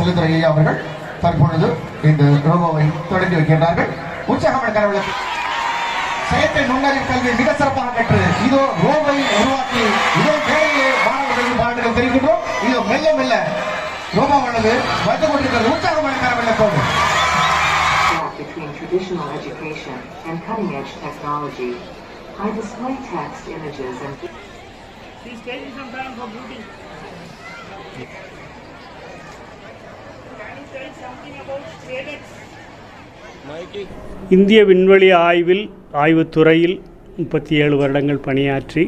செல்லுத்துறை ஐயா அவர்கள் தற்பொழுது இந்த ரோபோவை தொடங்கி வைக்கின்றார்கள். உற்சாகமான கரவலுக்கு செயற்கை நுண்ணறிவு கல்வி மிக சிறப்பாக கற்று இதோ ரோபை உருவாக்கி இதோ வேலையிலே மாணவர்களுக்கு பாடங்கள் தெரிவிக்கின்றோம். இதோ மெல்ல மெல்ல ரோபோவானது வந்து கொண்டிருக்கிறது. உற்சாகமான gap between traditional education and cutting-edge technology. I display text, images, and Please take me some time இந்திய விண்வெளி ஆய்வில் ஆய்வுத்துறையில் முப்பத்தி ஏழு வருடங்கள் பணியாற்றி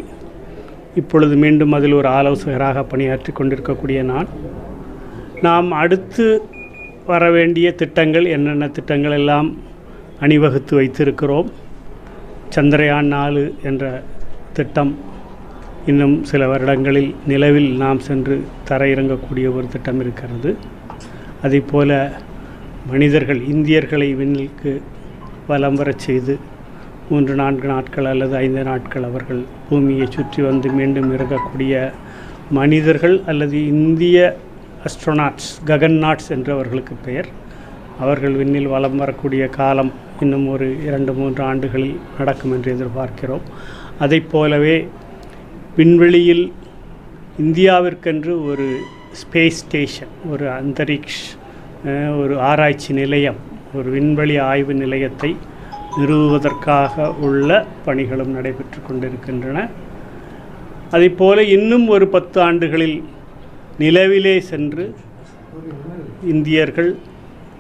இப்பொழுது மீண்டும் அதில் ஒரு ஆலோசகராக பணியாற்றி கொண்டிருக்கக்கூடிய நான். நாம் அடுத்து வர வேண்டிய திட்டங்கள் என்னென்ன திட்டங்கள் எல்லாம் அணிவகுத்து வைத்திருக்கிறோம். சந்திரயான் நாலு என்ற திட்டம் இன்னும் சில வருடங்களில் நிலவில் நாம் சென்று தரையிறங்கக்கூடிய ஒரு திட்டம் இருக்கிறது. அதேபோல மனிதர்கள் இந்தியர்களை விண்ணிற்கு வலம் வரச் செய்து மூன்று நான்கு நாட்கள் அல்லது ஐந்து நாட்கள் அவர்கள் பூமியை சுற்றி வந்து மீண்டும் இறங்கக்கூடிய மனிதர்கள் அல்லது இந்திய அஸ்ட்ரோநாட்ஸ் ககன்நாட்ஸ் என்று அவர்களுக்கு பெயர். அவர்கள் விண்ணில் வலம் வரக்கூடிய காலம் இன்னும் ஒரு இரண்டு மூன்று ஆண்டுகளில் நடக்கும் என்று எதிர்பார்க்கிறோம். அதைப் போலவே விண்வெளியில் இந்தியாவிற்கென்று ஒரு ஸ்பேஸ் ஸ்டேஷன் ஒரு அந்தரிக்ஷ் ஒரு ஆராய்ச்சி நிலையம் ஒரு விண்வெளி ஆய்வு நிலையத்தை நிறுவுவதற்காக உள்ள பணிகளும் நடைபெற்று கொண்டிருக்கின்றன. அதைப்போல இன்னும் ஒரு பத்து ஆண்டுகளில் நிலவிலே சென்று இந்தியர்கள்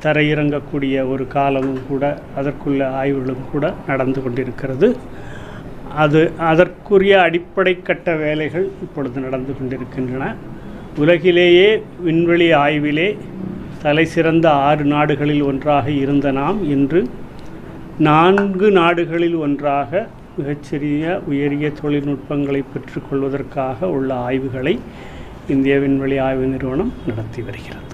தரையிறங்கக்கூடிய ஒரு காலமும் கூட அதற்குள்ள ஆய்வுகளும் கூட நடந்து கொண்டிருக்கிறது. அது அதற்குரிய அடிப்படை கட்ட வேலைகள் இப்பொழுது நடந்து கொண்டிருக்கின்றன. உலகிலேயே விண்வெளி ஆய்விலே தலை சிறந்த ஆறு நாடுகளில் ஒன்றாக இருந்த நாம் இன்று நான்கு நாடுகளில் ஒன்றாக மிகச்சிறிய உயரிய தொழில்நுட்பங்களை பெற்றுக்கொள்வதற்காக உள்ள ஆய்வுகளை இந்திய விண்வெளி ஆய்வு நிறுவனம் நடத்தி வருகிறது.